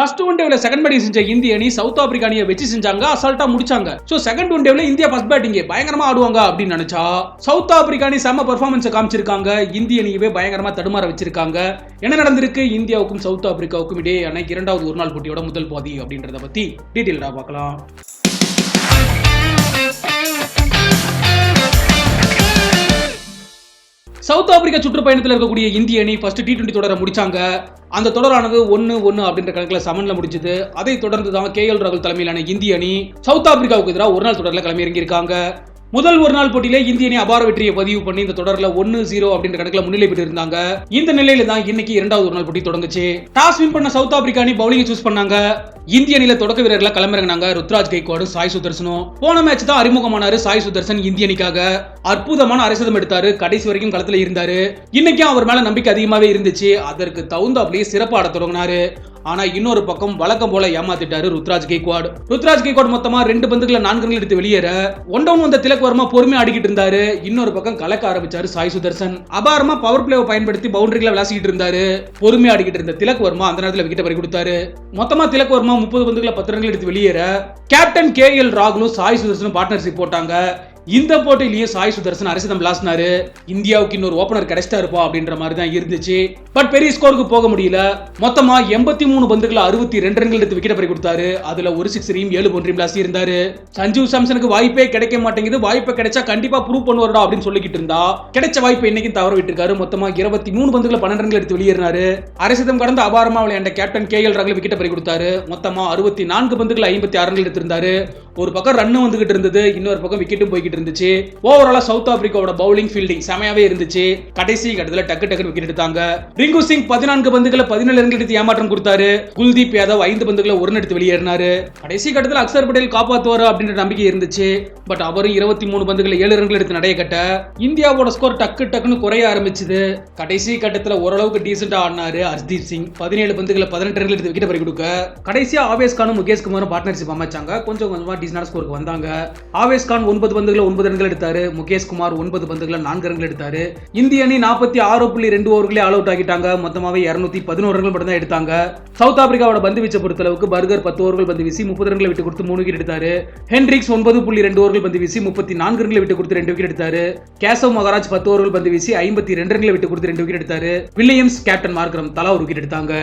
First one டேவில் second batting செஞ்ச இந்திய அணி சவுத் ஆப்பிரிக்கா அணியை வச்சு செஞ்சாங்க அசால்ட்டா முடிச்சாங்க. ஸோ செகண்ட் ஒன் டேவில் இந்தியா ஃபர்ஸ்ட் பேட்டிங் பயங்கரமா ஆடுவாங்க அப்படின்னு நினைச்சா சவுத் ஆப்பிரிக்கா அணி செம்ம பெர்ஃபார்மன்ஸை காமிச்சிருக்காங்க. இந்திய அணியவே பயங்கரமா தடுமாற வச்சிருக்காங்க. என்ன நடந்திருக்கு? இந்தியாவுக்கும் சவுத் ஆப்பிரிக்காவுக்கும் இடையேயான இரண்டாவது ஒரு நாள் போட்டியோட முதல் பாதி அப்படின்றத பத்தி டீட்டெயில்டா பார்க்கலாம். சவுத் ஆப்பிரிக்கா சுற்றுப்பயணத்தில் இருக்கக்கூடிய இந்திய அணி ஃபர்ஸ்ட் டி டுவெண்டி தொடரை முடிச்சாங்க. அந்த தொடரானது ஒன்று ஒன்று அப்படின்ற கணக்கில் சமனில் முடிஞ்சது. அதை தொடர்ந்து தான் கே எல் ராகுல் தலைமையிலான இந்திய அணி சவுத் ஆப்பிரிக்காவுக்கு எதிராக ஒரு நாள் தொடரில் கிளம்பி இறங்கியிருக்காங்க. முதல் ஒரு நாள் போட்டியில இந்திய அணி அபார வெற்றியை பதிவு பண்ணி இந்த தொடர்ல ஒன்னு ஜீரோ அப்படின்ற கணக்குல முன்னிலை பெற்று இருந்தாங்க இந்த நிலையில தான் இன்னைக்கு இரண்டாவது ஒரு நாள் போட்டி தொடங்குச்சு. டாஸ் வின் பண்ண சவுத் ஆப்பிரிக்கா அணி பவுலிங் சூஸ் பண்ணாங்க. இந்திய அணியில தொடக்க வீரர்களை கிளம்பிறங்கினாங்க ருத்ராஜ் கைக்வாடு சாய் சுதர்சனும் போன மேட்ச் தான் அறிமுகமானாரு சாய் சுதர்சன் இந்திய அணிக்காக. அற்புதமான அரசதம் எடுத்தாரு. கடைசி வரைக்கும் களத்துல இருந்தாரு. இன்னைக்கும் அவர் மேல நம்பிக்கை அதிகமாவே இருந்துச்சு. அதற்கு தகுந்தாப்லயே சிறப்பு ஆட தொடங்கினாரு. ஆனா இன்னொரு பக்கம் வழக்கம் போல ஏமாத்திட்டாரு ருத்ராஜ் கெய்க்வாட். ருத்ராஜ் கேக்வாட் மொத்தமா ரெண்டு பந்துகளை நான்கு ரன்கள் எடுத்து வெளியேற. ஒன் டவுன் வந்த திலக் வர்மா பொறுமையா ஆடிக்கிட்டு இருந்தாரு. இன்னொரு பக்கம் கலக்க ஆரம்பிச்சாரு சாய் சுதர்சன். அபாரமா பவர் பிளேவை பயன்படுத்தி பவுண்டரிகளை விளாசிக்கிட்டு இருந்தாரு. பொறுமையா ஆடிக்கிட்டு இருந்த திலக் வர்மா அந்த நேரத்தில் விக்கெட் பறி கொடுத்தாரு. மொத்தமா திலக் வர்மா முப்பது பந்துகளை பத்து ரன்கள் எடுத்து வெளியேற. கேப்டன் கே எல் ராகுலும் சாய் சுதர்சனும் பார்ட்னர்ஷிப் போட்டாங்க. இந்த போட்டியிலேயே சாய் சுதர்சன் அரிசிதம் விளாசினாரு இந்தியாவுக்கு இன்னொரு ஓபனர் கிடைச்சிட்டா இருப்பா அப்படின்ற மாதிரி தான் இருந்துச்சு. பட் பெரிய ஸ்கோருக்கு போக முடியல. மொத்தமா எண்பத்தி மூணு பந்துகளை அறுபத்தி ரெண்டு ரன்கள் எடுத்து விக்கெட் பறி கொடுத்தாரு. அதுல ஒரு சிக்ஸரையும் ஏழு ஒன்றையும் விளாசி இருந்தாரு. சஞ்சீவ் சாம்சனுக்கு வாய்ப்பே கிடைக்க மாட்டேங்குது. வாய்ப்பு கிடைச்சா கண்டிப்பா ப்ரூவ் பண்ணுவாரா அப்படின்னு சொல்லிக்கிட்டு இருந்தா. கிடைச்ச வாய்ப்பு இன்னைக்கு தவற விட்டுருக்காரு. மொத்தமா இருபத்தி மூணு பந்துகளை பன்னெண்டு ரன்கள் எடுத்து வெளியேறினாரு. அரசிதம் கடந்த அபாரமா விளையாண்ட கேப்டன் கே எல் ராகுல் விக்கெட் பறி கொடுத்தாரு. மொத்தமா அறுபத்தி நான்கு பந்துகள் ஐம்பத்தி ஆறு ரன்கள் எடுத்திருந்தாரு. ஒரு பக்கம் ரன்னு வந்துகிட்டு இருந்தது இன்னொரு பக்கம் விக்கெட்டும் போய்கிட்டு இருந்துச்சு. ஓவராலா சவுத் ஆப்பிரிக்காவோட பவுலிங் ஃபீல்டிங் செமையாவே இருந்துச்சு. கடைசி கட்டத்தில் டக்கு டக்குன்னு விக்கெட் எடுத்தாங்க. ரிங்கு சிங் பதினான்கு பந்துகளை பதினேழு ரன் எடுத்து ஏமாற்றம் கொடுத்தாரு. குல்தீப் யாதவ் ஐந்து பந்துகளை ஒரு எடுத்து வெளியேறினாரு. கடைசி கட்டத்தில் அக்சர் பட்டேல் காப்பாத்துவாரு அப்படின்ற நம்பிக்கை இருந்துச்சு. பட் அவரும் இருபத்தி மூணு பந்துகளை ஏழு ரன்கள் எடுத்து நடைய கட்ட இந்தியாவோட ஸ்கோர் டக்கு டக்குன்னு குறைய ஆரம்பிச்சது. கடைசி கட்டத்தில் ஓரளவுக்கு டீசெண்டா ஆடினாரு ஹர்தீப் சிங். பதினேழு பந்துகளை பதினெட்டு ரன்கள் எடுத்து விக்கெட் பறி கொடுக்க. கடைசியா ஆவேஸ் கானும் முகேஷ் குமாரும் பார்ட்னர்ஷிப் அமைச்சாங்க. கொஞ்சம் கொஞ்சமா டீசென்டான ஸ்கோருக்கு வந்தாங்க. ஆவேஸ் கான் ஒன்பது பந்துகளை ஒன்பது ரன்கள் எடுத்தாரு. முகேஷ் குமார் ஒன்பது பந்துகளை நான்கு ரன்கள் எடுத்தாரு. இந்திய அணி நாற்பத்தி ஆறு புள்ளி ரெண்டு ஓவர்களே ஆல் அவுட் ஆகிட்டாங்க. மொத்தமாவே இருநூத்தி பதினோரு ரன்கள் மட்டும் தான் எடுத்தாங்க. சவுத் ஆப்பிரிக்காவோட பந்து வீச்சை பொறுத்தளவுக்கு பர்கர் பத்து ஓவர்கள் பந்து வீசி முப்பது ரன்களை விட்டு கொடுத்து மூணு விக்கெட் எடுத்தாரு. ஹென்ரிக்ஸ் ஒன்பது புள்ளி ரெண்டு ஓவர்கள் பந்து வீசி முப்பத்தி நான்கு ரன்களை விட்டு கொடுத்து ரெண்டு விக்கெட் எடுத்தாரு. கேசவ் மகாராஜ் பத்து ஓவர்கள் பந்து வீசி ஐம்பத்தி ரெண்டு ரன்களை விட்டு கொடுத்து ரெண்டு விக்கெட் எடுத்தாரு. வில்லியம்ஸ் கேப்டன் மார்க்ரம் தலா ஒரு விக்கெட் எடுத்தாங்க.